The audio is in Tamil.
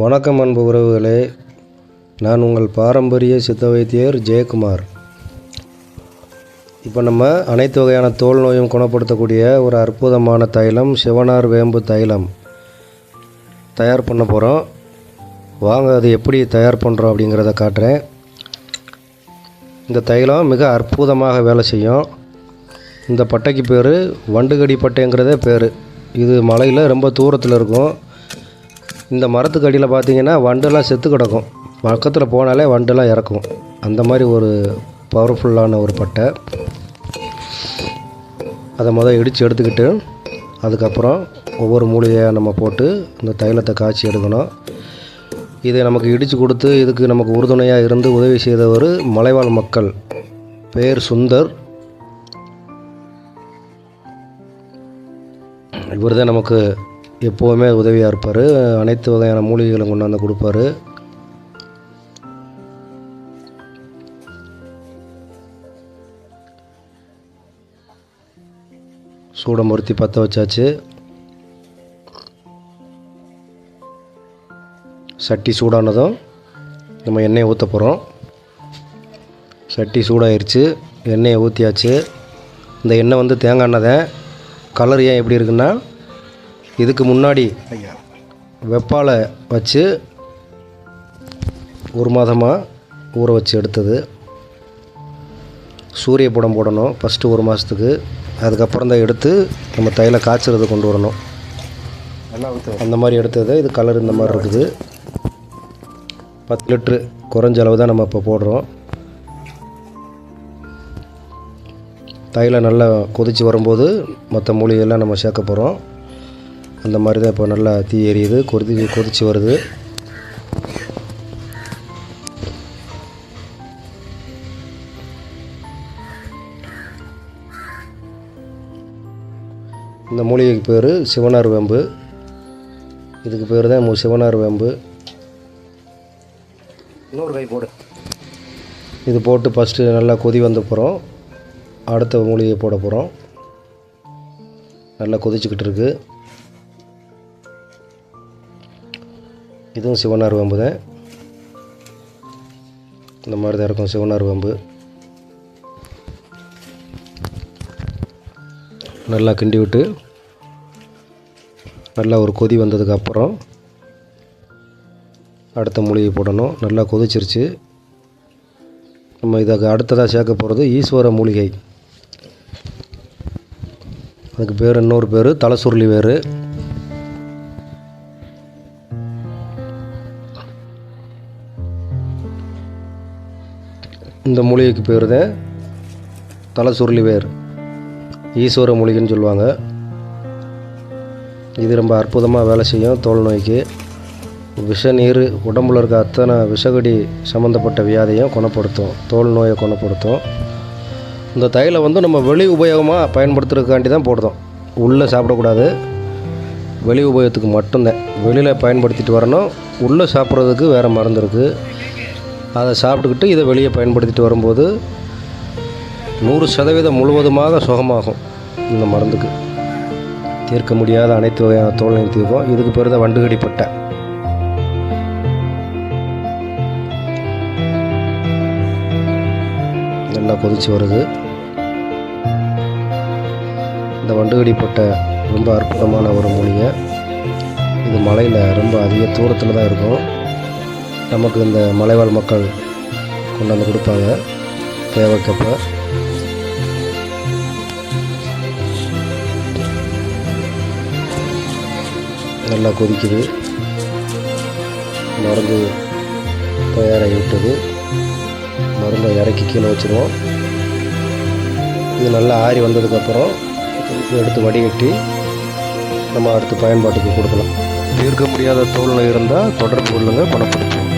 வணக்கம் அன்பு உறவுகளே. நான் உங்கள் பாரம்பரிய சித்த வைத்தியர் ஜெயக்குமார். இப்போ நம்ம அனைத்து வகையான தோல் நோயும் குணப்படுத்தக்கூடிய ஒரு அற்புதமான தைலம் சிவனார் வேம்பு தைலம் தயார் பண்ண போகிறோம் வாங்க அது எப்படி தயார் பண்ணுறோம் அப்படிங்கிறத காட்டுறேன். இந்த தைலம் மிக அற்புதமாக வேலை செய்யும். இந்த பட்டைக்கு பேர் வண்டுகடி பட்டைங்கிறதே பேர். இது மலையில் ரொம்ப தூரத்தில் இருக்கும். இந்த மரத்துக்கு அடியில் பார்த்தீங்கன்னா வண்டெல்லாம் செத்து கிடக்கும். பக்கத்தில் போனாலே வண்டெல்லாம் இறக்கும். அந்த மாதிரி ஒரு பவர்ஃபுல்லான ஒரு பட்டை. அதை முதல் இடித்து எடுத்துக்கிட்டு அதுக்கப்புறம் ஒவ்வொரு மூலிகையாக நம்ம போட்டு இந்த தைலத்தை காய்ச்சி எடுக்கணும். இதை நமக்கு இடித்து கொடுத்து இதுக்கு நமக்கு உறுதுணையாக இருந்து உதவி செய்தவர் மலைவாழ் மக்கள். பேர் சுந்தர். இவர் தான் நமக்கு எப்போவுமே உதவியாக இருப்பார். அனைத்து வகையான மூலிகைகளும் கொண்டாந்து கொடுப்பாரு. சூடம் பொருத்தி பற்ற வச்சாச்சு. சட்டி சூடானதும் நம்ம எண்ணெயை ஊற்ற போகிறோம் சட்டி சூடாயிருச்சு. எண்ணெயை ஊற்றியாச்சு இந்த எண்ணெய் வந்து தேங்காய் எண்ணெய் தான். கலர் ஏன் எப்படி இருக்குன்னா இதுக்கு முன்னாடி வெப்பாலை வச்சு ஒரு மாதமாக ஊற வச்சு எடுத்தது. சூரிய படம் போடணும் ஃபஸ்ட்டு ஒரு மாதத்துக்கு அதுக்கப்புறம் தான் எடுத்து நம்ம தைல காய்ச்சறது கொண்டு வரணும். அந்த மாதிரி எடுத்தது. இது கலர் இந்த மாதிரி இருக்குது. பத்து லிட்ரு குறைஞ்ச அளவு தான் நம்ம இப்போ போடுறோம். தைலம் நல்லா கொதித்து வரும்போது மற்ற மூலிகையெல்லாம் நம்ம சேர்க்க போகிறோம் அந்த மாதிரி தான் இப்போ நல்லா தீ எரியுது கொதி கொதித்து வருது. இந்த மூலிகைக்கு பேர் சிவனார் வேம்பு. இதுக்கு பேர் தான் சிவனார் வேம்பு. இன்னொரு கை போடு. இது போட்டு ஃபஸ்ட்டு நல்லா கொதி வந்த அப்புறம் அடுத்த மூலிகை போட போகிறோம் நல்லா கொதிச்சுக்கிட்டு இருக்கு. இதுவும் சிவனார் வம்பு தான். இந்த மாதிரி தான் இருக்கும் சிவனார் வம்பு. நல்லா கிண்டி விட்டு நல்லா ஒரு கொதி வந்ததுக்கப்புறம் அடுத்த மூலிகை போடணும். நல்லா கொதிச்சிருச்சு. நம்ம இதுக்கு அடுத்ததாக சேர்க்க போகிறது ஈஸ்வர மூலிகை. அதுக்கு பேர் இன்னொரு பேர் தலைசுருளி வேறு. இந்த மூலிகைக்கு பேர் தான் தலைசுருளி வேர். ஈஸ்வர மூலிகைன்னு சொல்லுவாங்க. இது ரொம்ப அற்புதமாக வேலை செய்யும் தோல் நோய்க்கு. விஷ நீர் உடம்புல இருக்க அத்தனை விஷகடி சம்மந்தப்பட்ட வியாதியும் குணப்படுத்தும். தோல் நோயை குணப்படுத்தும். இந்த தைலை வந்து நம்ம வெளி உபயோகமாக பயன்படுத்துறதுக்காண்டி தான் போடுறோம். உள்ளே சாப்பிடக்கூடாது. வெளி உபயோகத்துக்கு மட்டும்தான். வெளியில் பயன்படுத்திட்டு வரணும். உள்ளே சாப்பிட்றதுக்கு வேறு மருந்து இருக்குது அதை சாப்பிட்டுக்கிட்டு இதை வெளியே பயன்படுத்திட்டு வரும்போது நூறு சதவீதம் முழுவதுமாக சுகமாகும் இந்த மருந்துக்கு. தீர்க்க முடியாத அனைத்து வகையான தோல்நிலை தீர்க்கும் இதுக்கு பேர் தான் வண்டுகடி பட்டை. நல்லா கொதிச்சு வருது. இந்த வண்டுகடி பட்டை ரொம்ப அற்புதமான ஒரு மூலிகை. இது மலையில் ரொம்ப அதிக தூரத்தில் தான் இருக்கும். நமக்கு இந்த மலைவாழ் மக்கள் கொண்டாந்து கொடுப்பாங்க. தேவைக்கப்ப நல்லா கொதிக்குது. மருந்து தயாராகி விட்டது. மருந்தை இறக்கி கீழே வச்சுருவோம். இது நல்லா ஆறி வந்ததுக்கப்புறம் எடுத்து வடிகட்டி நம்ம அடுத்து பயன்பாட்டுக்கு கொடுக்கலாம். தீர்க்க முடியாத தோல்நோய் இருந்தால் தொடர்பு கொள்ளுங்கள் பணப்படுத்துவோம்